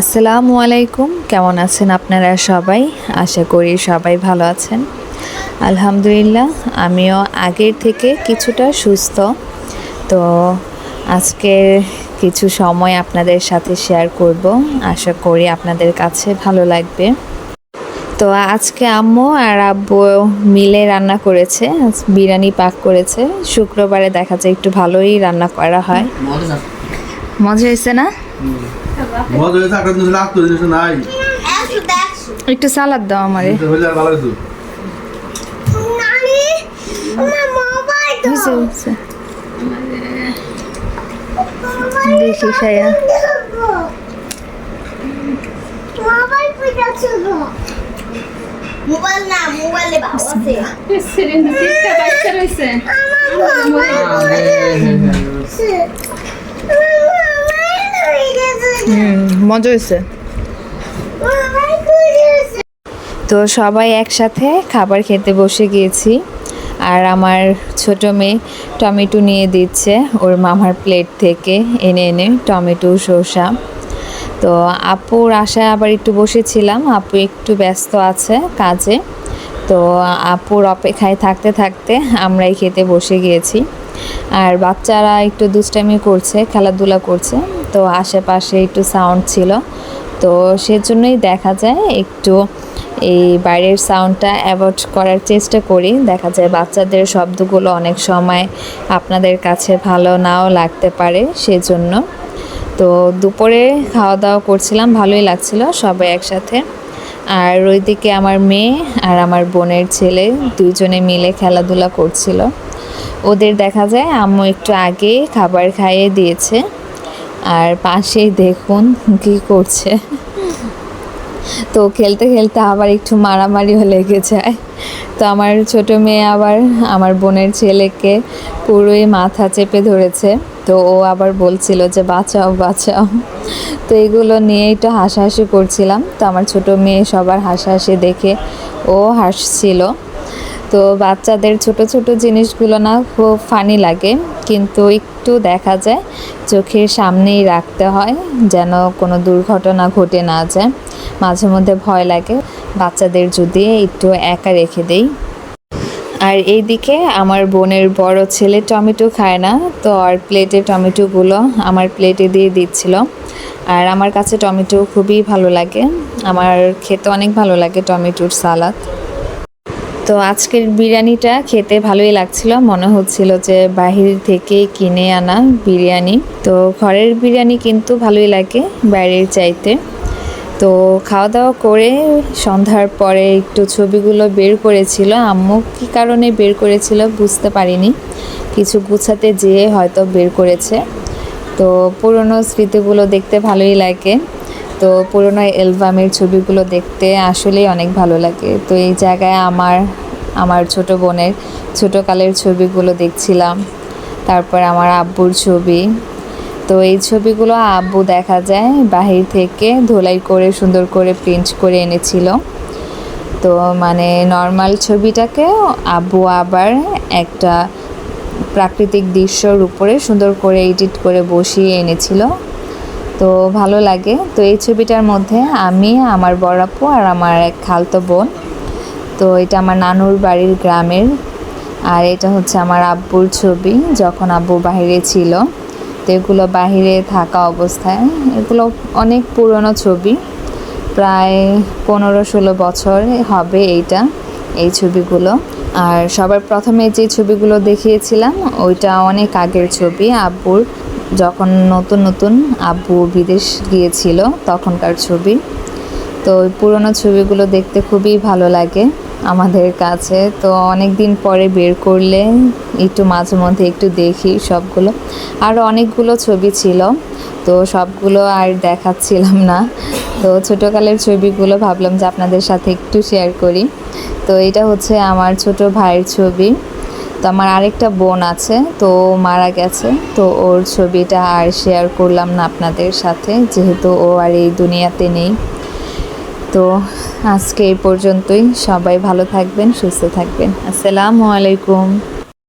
আসসালামু আলাইকুম। কেমন আছেন আপনারা সবাই? আশা করি সবাই ভালো আছেন। আলহামদুলিল্লাহ আমিও আগের থেকে কিছুটা সুস্থ। তো আজকে কিছু সময় আপনাদের সাথে শেয়ার করব। আশা করি আপনাদের কাছে ভালো লাগবে। তো আজকে আম্মু আর আব্বু মিলে রান্না করেছে বিরিয়ানি পাক করেছে। শুক্রবারে দেখা যায় একটু ভালোই রান্না করা হয়। মজা। মজা হয়েছে না? মজা হয়েছে একটা জিনিস লাগতো জিনিস নাই। একটু সালাদ দাও আমারে। ভালো হতো দেখি সায়া। মোবাইল না মোবাইলে বাচ্চা আমার মজা হয়েছে। তো সবাই একসাথে খাবার খেতে বসে গিয়েছি। আর আমার ছোট মেয়ে টমেটো নিয়ে দিচ্ছে, ওর মামার প্লেট থেকে এনে এনে টমেটো, শসা। তো আপুর আশায় আবার একটু বসেছিলাম, আপু একটু ব্যস্ত আছে কাজে। তো আপুর অপেক্ষায় থাকতে থাকতে আমরাই খেতে বসে গিয়েছি। আর বাচ্চারা একটু দুষ্টামি করছে, খেলাধুলা করছে তো আশেপাশে একটু সাউন্ড ছিল। তো সেজন্যই দেখা যায় একটু এই বাইরের সাউন্ডটা অ্যাভয়েড করার চেষ্টা করি। দেখা যায় বাচ্চাদের শব্দগুলো অনেক সময় আপনাদের কাছে ভালো নাও লাগতে পারে সেজন্য। তো দুপুরে খাওয়া দাওয়া করছিলাম, ভালোই লাগছিল সবাই একসাথে। আর ওইদিকে আমার মেয়ে আর আমার বোনের ছেলে দুইজনে মিলে খেলাধুলা করছিল। ওদের দেখা যায় আম্মু একটু আগে খাবার খাইয়ে দিয়েছে। আর পাশেই দেখুন কি করছে। তো খেলতে খেলতে আবার একটু মারামারিও লেগে যায়। তো আমার ছোট মেয়ে আবার আমার বোনের ছেলেকে পুরোই মাথা চেপে ধরেছে। তো ও আবার বলছিল যে, বাঁচাও বাঁচাও। তো এগুলো নিয়ে একটু হাসাহাসি করছিলাম। তো আমার ছোট মেয়ে সবার হাসাহাসি দেখে ও হাসছিল। তো বাচ্চাদের ছোট ছোট জিনিসগুলো না খুব ফানি লাগে, কিন্তু একটু দেখা যায়, চোখের সামনেই রাখতে হয় যেন কোনো দুর্ঘটনা ঘটে না যায়। মাঝে মধ্যে ভয় লাগে, বাচ্চাদের যদি একটু একা রেখে দেই। আর এইদিকে আমার বোনের বড় ছেলে টমেটো খায় না, তো আর প্লেটে টমেটোগুলো আমার প্লেটে দিয়ে দিচ্ছিল। আর আমার কাছে টমেটো খুবই ভালো লাগে, আমার খেতে অনেক ভালো লাগে টমেটোর সালাদ। তো আজকের বিরিয়ানিটা খেতে ভালোই লাগছিল। মনে হচ্ছিল যে বাহির থেকে কিনে আনা বিরিয়ানি। তো ঘরের বিরিয়ানি কিন্তু ভালোই লাগে বাইরের চাইতে। তো খাওয়া দাওয়া করে সন্ধ্যার পরে একটু ছবিগুলো বের করেছিল। আম্মু কী কারণে বের করেছিল বুঝতে পারিনি। কিছু গুছাতে যেয়ে হয়তো বের করেছে। তো পুরনো স্মৃতিগুলো দেখতে ভালোই লাগে। তো পুরনো অ্যালবামের ছবিগুলো দেখতে আসলেই অনেক ভালো লাগে। তো এই জায়গায় আমার আমার ছোট বোনের ছোটোকালের ছবিগুলো দেখছিলাম। তারপর আমার আব্বুর ছবি। তো এই ছবিগুলো আব্বু দেখা যায় বাহির থেকে ধোলাই করে, সুন্দর করে প্রিন্ট করে এনেছিল। তো মানে নর্মাল ছবিটাকে আব্বু আবার একটা প্রাকৃতিক দৃশ্যর উপরে সুন্দর করে এডিট করে বসিয়ে এনেছিল। তো ভালো লাগে। তো এই ছবিটার মধ্যে আমি, আমার বড় আপু আর আমার এক খালতো বোন। তো এটা আমার নানুর বাড়ির গ্রামের। আর এটা হচ্ছে আমার আব্বুর ছবি, যখন আব্বু বাইরে ছিল। তো এগুলো বাহিরে থাকা অবস্থায়, এগুলো অনেক পুরনো ছবি। প্রায় পনেরো ষোলো বছর হবে এইটা, এই ছবিগুলো। আর সবার প্রথমে যে ছবিগুলো দেখিয়েছিলাম, ওইটা অনেক আগের ছবি, আব্বুর। যখন নতুন নতুন আব্বু বিদেশ গিয়েছিল তখনকার ছবি। তো ওই পুরোনো ছবিগুলো দেখতে খুবই ভালো লাগে আমাদের কাছে। তো অনেক দিন পরে বের করলে একটু মাঝে মধ্যে একটু দেখি সবগুলো। আরও অনেকগুলো ছবি ছিল, তো সবগুলো আর দেখাচ্ছিলাম না। তো ছোটোকালের ছবিগুলো ভাবলাম যে আপনাদের সাথে একটু শেয়ার করি। তো এটা হচ্ছে আমার ছোট ভাইয়ের ছবি। তো আমার আরেকটা বোন আছে, তো মারা গেছে। তো ওর ছবিটা আর শেয়ার করলাম না আপনাদের সাথে, যেহেতু ও আর এই দুনিয়াতে নেই। তো আজকে এই পর্যন্তই। সবাই ভালো থাকবেন, সুস্থ থাকবেন। আসসালামু আলাইকুম।